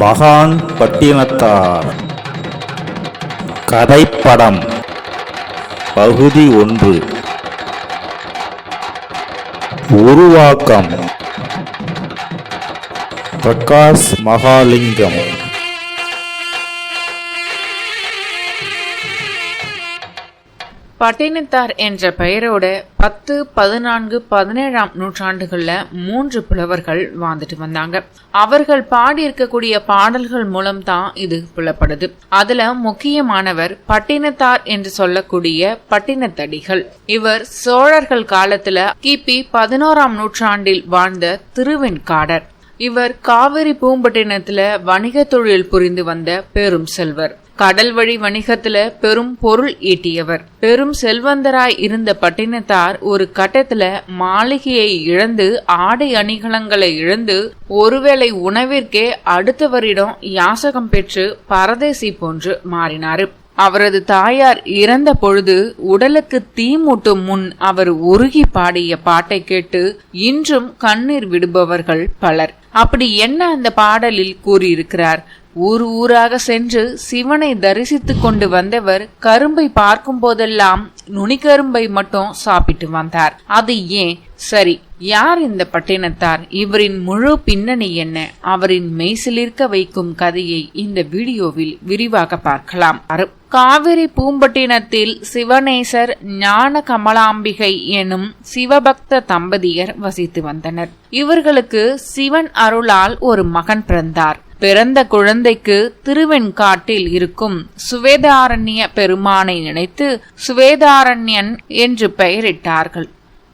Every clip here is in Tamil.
மகான் பட்டினத்தார். கதைப்படம். பகுதி ஒன்று. உருவாக்கம். பிரகாஷ் மகாலிங்கம். பட்டினத்தார் என்ற பெயரோட பத்து பதினான்கு பதினேழாம் நூற்றாண்டுகள்ல மூன்று புலவர்கள் வாழ்ந்துட்டு வந்தாங்க. அவர்கள் பாடியிருக்கக்கூடிய பாடல்கள் மூலம் தான் இது புலப்படுது. அதுல முக்கியமானவர் பட்டினத்தார் என்று சொல்லக்கூடிய பட்டினத்தடிகள். இவர் சோழர்கள் காலத்துல கிபி பதினோராம் நூற்றாண்டில் வாழ்ந்த திருவெண்காடர் இவர் காவிரி பூம்பட்டினத்துல வணிக தொழில் புரிந்து வந்த பெரும் செல்வர். கடல் வழி வணிகத்துல பெரும் பொருள் ஈட்டியவர். பெரும் செல்வந்தராய் இருந்த பட்டினத்தார் ஒரு கட்டத்துல மாளிகையை இழந்து ஆடை அணிகலங்களை இழந்து ஒருவேளை உணவிற்கே அடுத்தவரிடம் யாசகம் பெற்று பரதேசி போன்று மாறினாரு. அவரது தாயார் இறந்த பொழுது உடலுக்கு தீமூட்டும் முன் அவர் உருகி பாடிய பாட்டை கேட்டு இன்றும் கண்ணீர் விடுபவர்கள் பலர். அப்படி என்ன அந்த பாடலில் கூறியிருக்கிறார்? ஊர் ஊராக சென்று சிவனை தரிசித்து கொண்டு வந்தவர் கரும்பை பார்க்கும் போதெல்லாம் நுனிக்கரும்பை மட்டும் சாப்பிட்டு வந்தார். அது ஏன்? சரி யார் இந்த பட்டினத்தார்? இவரின் முழு பின்னணி என்ன? அவரின் மெய்சிலிருக்க வைக்கும் கதையை இந்த வீடியோவில் விரிவாக பார்க்கலாம். காவிரி பூம்பட்டினத்தில் சிவனேசர் ஞான கமலாம்பிகை எனும் சிவபக்த தம்பதியர் வசித்து வந்தனர். இவர்களுக்கு சிவன் அருளால் ஒரு மகன் பிறந்தார். பிறந்த குழந்தைக்கு திருவெண்காட்டில் இருக்கும் சுவேதாரண்ய பெருமானை நினைத்து சுவேதாரண்யன் என்று பெயரிட்டார்கள்.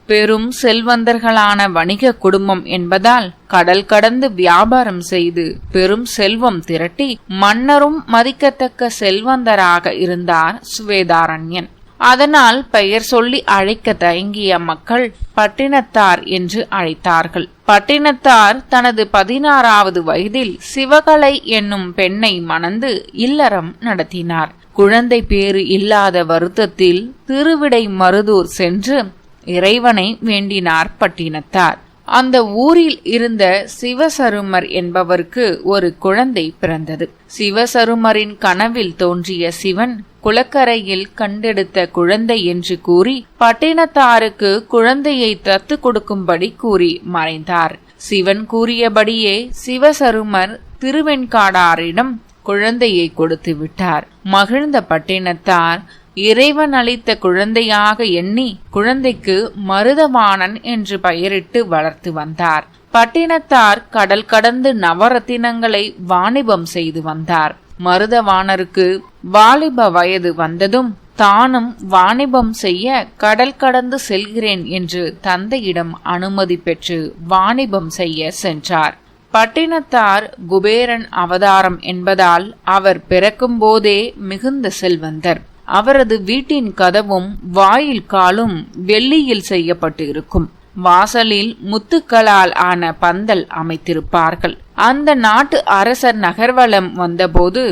பெரும் செல்வந்தர்களான வணிக குடும்பம் என்பதால் கடல் கடந்து வியாபாரம் செய்து பெரும் செல்வம் திரட்டி மன்னரும் மதிக்கத்தக்க செல்வந்தராக இருந்தார் சுவேதாரண்யன். அதனால் பெயர் சொல்லி அழைக்க தயங்கிய மக்கள் பட்டினத்தார் என்று அழைத்தார்கள். பட்டினத்தார் தனது பதினாறாவது வயதில் சிவகலை என்னும் பெண்ணை மணந்து இல்லறம் நடத்தினார். குழந்தை பேறு இல்லாத வருத்தத்தில் திருவிடை மருதூர் சென்று இறைவனை வேண்டினார் பட்டினத்தார். அந்த ஊரில் இருந்த சிவசருமர் என்பவருக்கு ஒரு குழந்தை பிறந்தது. சிவசருமரின் கனவில் தோன்றிய சிவன் குளக்கரையில் கண்டெடுத்த குழந்தை என்று கூறி பட்டினத்தாருக்கு குழந்தையை தத்து கொடுக்கும்படி கூறி மறைந்தார். சிவன் கூறியபடியே சிவசருமர் திருவெண்காடாரிடம் குழந்தையை கொடுத்து விட்டார். மகிழ்ந்த பட்டினத்தார் இறைவன் அளித்த குழந்தையாக எண்ணி குழந்தைக்கு மருதவாணன் என்று பெயரிட்டு வளர்த்து வந்தார். பட்டினத்தார் கடல் கடந்து நவரத்தினங்களை வாணிபம் செய்து வந்தார். மருதவாணருக்கு வாலிப வயது வந்ததும் தானும் வாணிபம் செய்ய கடல் கடந்து செல்கிறேன் என்று தந்தையிடம் அனுமதி பெற்று வாணிபம் செய்ய சென்றார். பட்டினத்தார் குபேரன் அவதாரம் என்பதால் அவர் பிறக்கும் போதே மிகுந்த செல்வந்தர். அவரது வீட்டின் கதவும் வாயில் காலும் வெள்ளியில் செய்யப்பட்டு இருக்கும் வாசலில் முத்துக்களால் ஆன பந்தல் அமைத்திருப்பார்கள். அந்த நாட்டு அரசர் நகர்வலம் வந்தபோது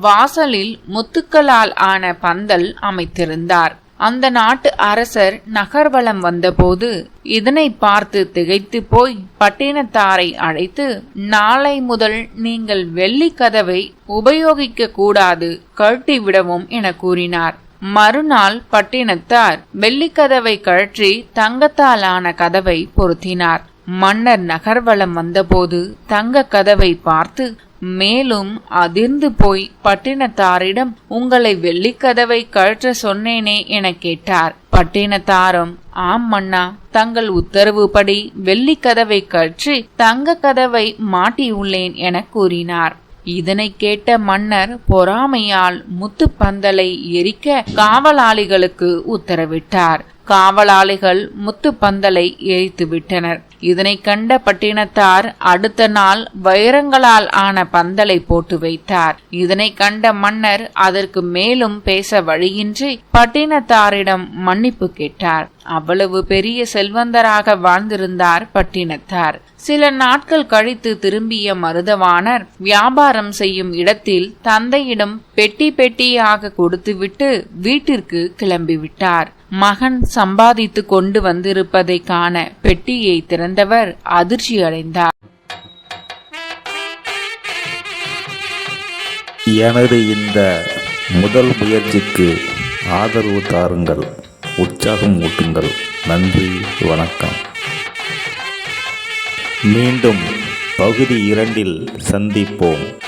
வாசலில் முத்துக்களால் ஆன பந்தல் அமைத்திருந்தார். அந்த நாட்டு அரசர் நகர்வலம் வந்தபோது இதனை பார்த்து திகைத்து போய் பட்டினத்தாரை அழைத்து நாளை முதல் நீங்கள் வெள்ளி கதவை உபயோகிக்க கூடாது கழட்டிவிடவும் என கூறினார். மறுநாள் பட்டினத்தார் வெள்ளிக்கதவை கழற்றி தங்கத்தாலான கதவை பொருத்தினார். மன்னர் நகர்வலம் வந்தபோது தங்க கதவை பார்த்து மேலும் அதிர்ந்து போய் பட்டினத்தாரிடம் உங்களை வெள்ளிக்கதவை கழற்ற சொன்னேனே என கேட்டார். பட்டினத்தாரும் ஆம் மன்னா தங்கள் உத்தரவுப்படி வெள்ளிக்கதவை கழற்றி தங்க கதவை மாட்டியுள்ளேன் என கூறினார். இதனை கேட்ட மன்னர் பொறாமையால் முத்து பந்தலை எரிக்க காவலாளிகளுக்கு உத்தரவிட்டார். காவலாளிகள் முத்து பந்தலை எரித்து விட்டனர் இதனை கண்ட பட்டினத்தார் அடுத்த நாள் வைரங்களால் ஆன பந்தலை போட்டு வைத்தார். இதனை கண்ட மன்னர் அதற்கு மேலும் பேச வழியின்றி பட்டினத்தாரிடம் மன்னிப்பு கேட்டார். அவ்வளவு பெரிய செல்வந்தராக வாழ்ந்திருந்தார் பட்டினத்தார். சில நாட்கள் கழித்து திரும்பிய மருதவாணர் வியாபாரம் செய்யும் இடத்தில் தந்தையிடம் பெட்டி பெட்டியாக கொடுத்துவிட்டு வீட்டிற்கு கிளம்பிவிட்டார். மகன் சம்பாதித்து கொண்டு வந்திருப்பதை காண பெட்டியை திறந்தவர் அதிர்ச்சி அடைந்தார். எனது இந்த முதல் முயற்சிக்கு ஆதரவு தாருங்கள். உற்சாகம் ஊட்டுங்கள். நன்றி. வணக்கம். மீண்டும் பகுதி இரண்டில் சந்திப்போம்.